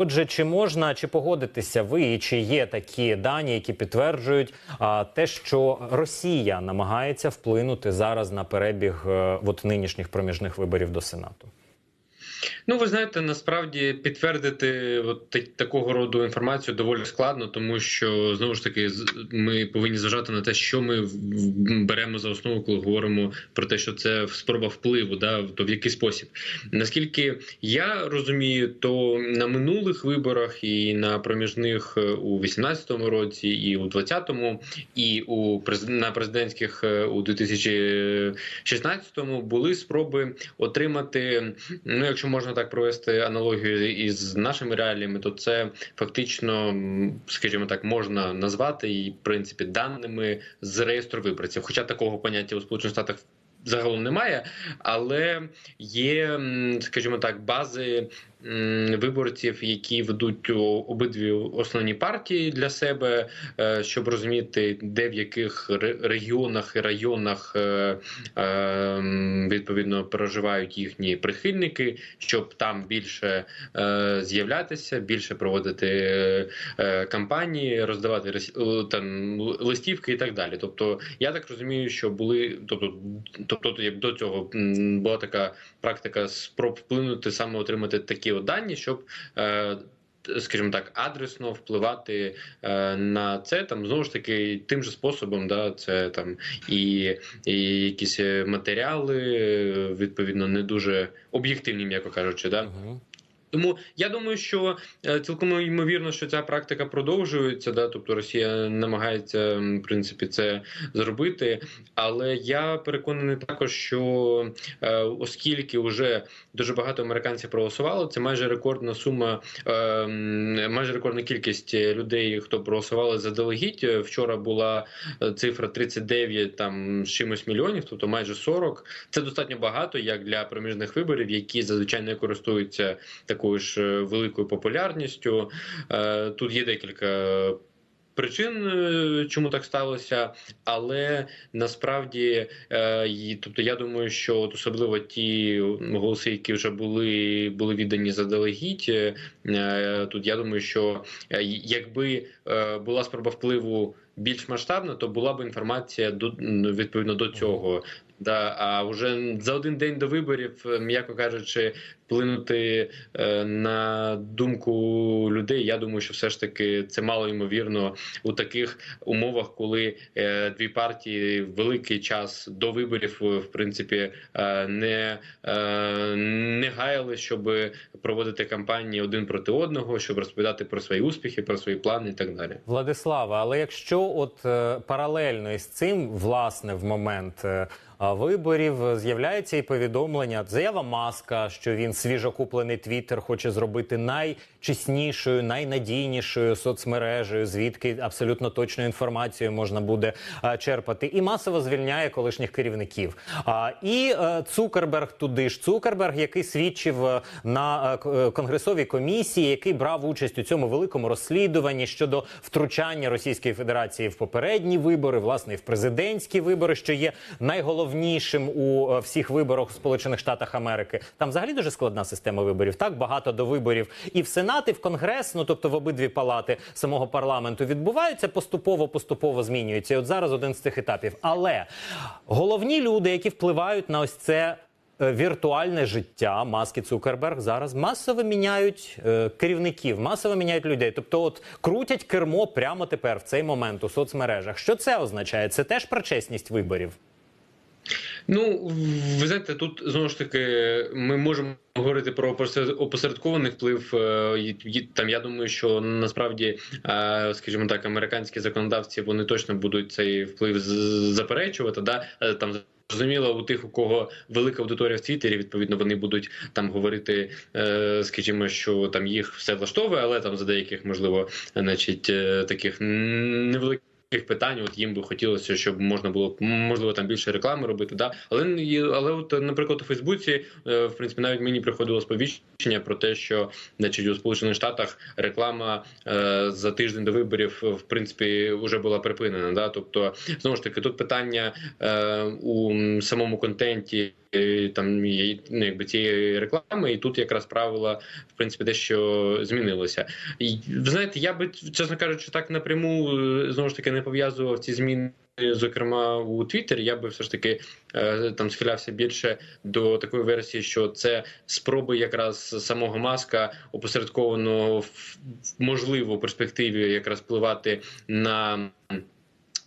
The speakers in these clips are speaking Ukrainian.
Отже, чи можна чи погодитися ви, і чи є такі дані, які підтверджують а, те, що Росія намагається вплинути зараз на перебіг а, от нинішніх проміжних виборів до Сенату? Ну, ви знаєте, насправді підтвердити от та- такого роду інформацію доволі складно, тому що знову ж таки ми повинні зважати на те, що ми беремо за основу, коли говоримо про те, що це спроба впливу, да, то в який спосіб. Наскільки я розумію, то на минулих виборах і на проміжних е, у 18-му році, і у 20-му, і у на президентських е, у 2016-му були спроби отримати. Ну, якщо можна так провести аналогію із нашими реаліями, то це фактично, скажімо так, можна назвати і в принципі даними з реєстру виборців. Хоча такого поняття у Сполучених Штатах загалом немає, але є, скажімо так, бази виборців, які ведуть обидві основні партії для себе, е, щоб розуміти, де в яких регіонах і районах е, е, відповідно проживають їхні прихильники, щоб там більше з'являтися, більше проводити кампанії, роздавати там листівки і так далі. Тобто, я так розумію, що були, тобто, тобто до цього була така практика спроб вплинути саме отримати такі от дані, щоб. е, Скажімо так, адресно впливати е, на це там знову ж таки тим же способом, да, це там і, і якісь матеріали, відповідно, не дуже об'єктивні, м'яко кажучи, да. Угу. Тому я думаю, що е, цілком ймовірно, що ця практика продовжується. Да, тобто Росія намагається в принципі це зробити. Але я переконаний також, що е, оскільки вже дуже багато американців проголосувало, це майже рекордна сума, е, майже рекордна кількість людей, хто проголосували заздалегідь. Вчора була цифра 39 там з чимось мільйонів, тобто майже 40. Це достатньо багато як для проміжних виборів, які зазвичай не користуються такою ж е, великою популярністю. Е, Тут є декілька. Причин, е, чому так сталося, але насправді, тобто, я думаю, що от особливо ті голоси, які вже були були віддані заздалегідь, тут я думаю, що якби була спроба впливу більш масштабна, то була б інформація до відповідно до цього. Да, а вже за один день до виборів, е, м'яко кажучи, вплинути е, на думку людей. Я думаю, що все ж таки це мало ймовірно у таких умовах, коли е, дві партії великий час до виборів, в принципі, не, не гаяли, щоб проводити кампанії один проти одного, щоб розповідати про свої успіхи, про свої плани і так далі. Владислава, але якщо от паралельно із цим, власне, в момент виборів е, з'являється і повідомлення, заява маска, що він свіжокуплений твіттер хоче зробити найчеснішою, найнадійнішою соцмережею, звідки абсолютно точну інформацію можна буде черпати, і масово звільняє колишніх керівників. А, і е, Цукерберг туди ж Цукерберг, який свідчив е, на е, е, конгресовій комісії, який брав участь у цьому великому розслідуванні щодо втручання Російської Федерації в попередні вибори, власне, і в президентські вибори, що є найголовнішим у е, всіх виборах у Сполучених Штатах Америки. Там взагалі дуже складна система виборів. Так багато до виборів і в Сенат, і в Конгрес, ну тобто в обидві палати самого парламенту відбуваються поступово, поступово змінюються. І от зараз один з цих етапів. Але головні люди, які впливають на ось це е, віртуальне життя маски Цукерберг зараз масово міняють е, керівників, масово міняють людей. Тобто, от крутять кермо прямо тепер в цей момент у соцмережах. Що це означає? Це теж про чесність виборів. Ну, ви знаєте, тут знову ж таки ми можемо говорити про опосеред- опосередкований вплив. е, Там я думаю, що насправді, е, скажімо так, американські законодавці вони точно будуть цей вплив заперечувати. Да? Е, Там Зрозуміло, у тих, у кого велика аудиторія в Твіттері, відповідно, вони будуть там говорити, скажімо, що там їх все влаштовує, але там за деяких, можливо, значить, таких невеликих. Питань, от їм би хотілося, щоб можна було можливо там більше реклами робити. Да, але але, от, наприклад, у Фейсбуці, е, в принципі, навіть мені приходило сповіщення про те, що значить у Сполучених Штатах реклама е, за тиждень до виборів в принципі вже була припинена. Да, тобто знову ж таки тут питання е, у самому контенті. Е, там ну, якби цієї реклами, і тут якраз правила в принципі дещо змінилося. І знаєте, я би чесно кажучи, так напряму е, знову ж таки не пов'язував ці зміни. Зокрема, у Твіттері я би все ж таки е, там схилявся більше до такої версії, що це спроби якраз самого маска опосередковано в можливо в перспективі якраз впливати на.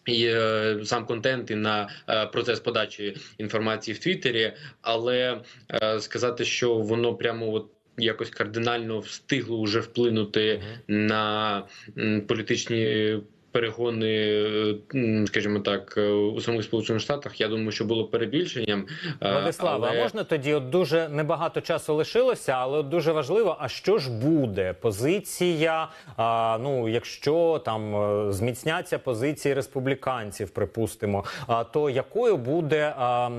І е, сам контент і на е, процес подачі інформації в Твіттері, але е, сказати, що воно прямо от якось кардинально встигло вже вплинути на політичні перегони, е, скажімо так, е, у самих сполучених штатах, я думаю, що було перебільшенням. Е, Владислава, але- а можна тоді от дуже небагато часу лишилося, але от дуже важливо, а що ж буде? Позиція, а, ну якщо там зміцняться позиції республіканців, припустимо, а, то якою буде а,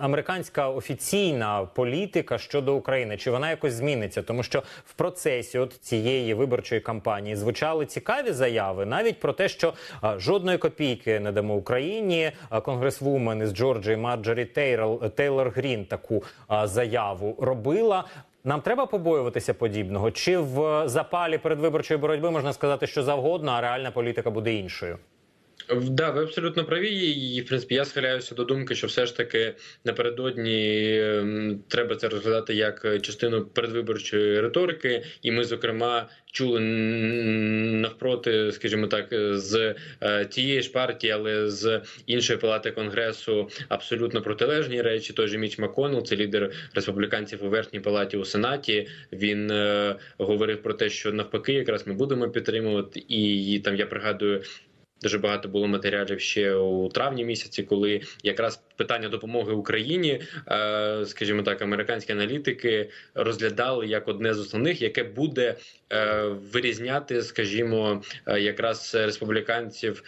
американська офіційна політика щодо України? Чи вона якось зміниться? Тому що в процесі от цієї виборчої кампанії звучали цікаві заяви, навіть про те, що жодної копійки не дамо Україні. Конгресвумен із Джорджії Марджорі Тейлор, Тейлор Грін таку заяву робила. Нам треба побоюватися подібного, чи в запалі передвиборчої боротьби можна сказати, що завгодно, а реальна політика буде іншою. Да, ви абсолютно праві. І в принципі я схиляюся до думки, що все ж таки напередодні ем, треба це розглядати як частину передвиборчої риторики, і ми, зокрема, чули навпроти, скажімо так, з е, тієї ж партії, але з іншої палати конгресу абсолютно протилежні речі. Той же Міч Маконел, це лідер республіканців у верхній палаті у сенаті. Він е, говорив про те, що навпаки, якраз ми будемо підтримувати, і там я пригадую. Дуже багато було матеріалів ще у травні місяці, коли якраз питання допомоги Україні, е, скажімо так, американські аналітики розглядали як одне з основних, яке буде е, вирізняти, скажімо, е, якраз республіканців,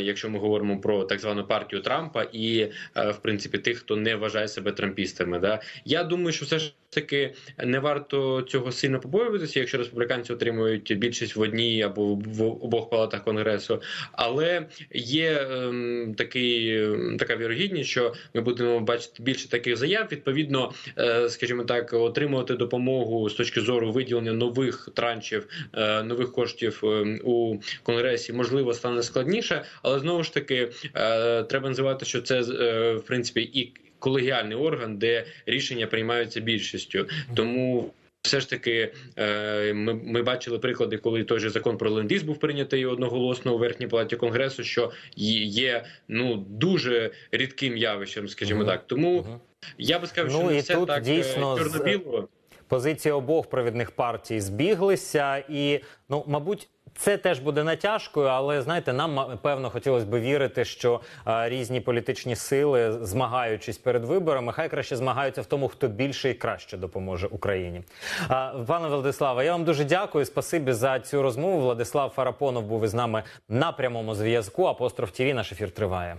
якщо ми говоримо про так звану партію Трампа, і в принципі тих, хто не вважає себе трампістами. Да? Я думаю, що все ж таки не варто цього сильно побоюватися, якщо республіканці отримують більшість в одній або в обох палатах конгресу. Але є ем, такий, ем, така вірогідність, що ми будемо бачити більше таких заяв. Відповідно, е, скажімо так, отримувати допомогу з точки зору виділення нових траншів, е, нових коштів ем, у конгресі можливо стане складніше, але знову ж таки е, треба називати, що це е, в принципі і колегіальний орган, де рішення приймаються більшістю, тому. Все ж таки, е, ми, ми бачили приклади, коли той же закон про лендіз був прийнятий одноголосно у верхній палаті конгресу, що є- ну дуже рідким явищем, скажімо так. Тому я би сказав, Ну, що не все так е, дійсно чорно-біло. Позиції обох провідних партій збіглися, і ну, мабуть. Це теж буде натяжкою, але знаєте, нам певно хотілося б вірити, що а, різні політичні сили, змагаючись перед виборами, хай краще змагаються в тому, хто більше і краще допоможе Україні. А, пане Владиславе, я вам дуже дякую. Спасибі за цю розмову. Владислав Фарапонов був із нами на прямому зв'язку. Апостроф ТІВІ наш ефір триває.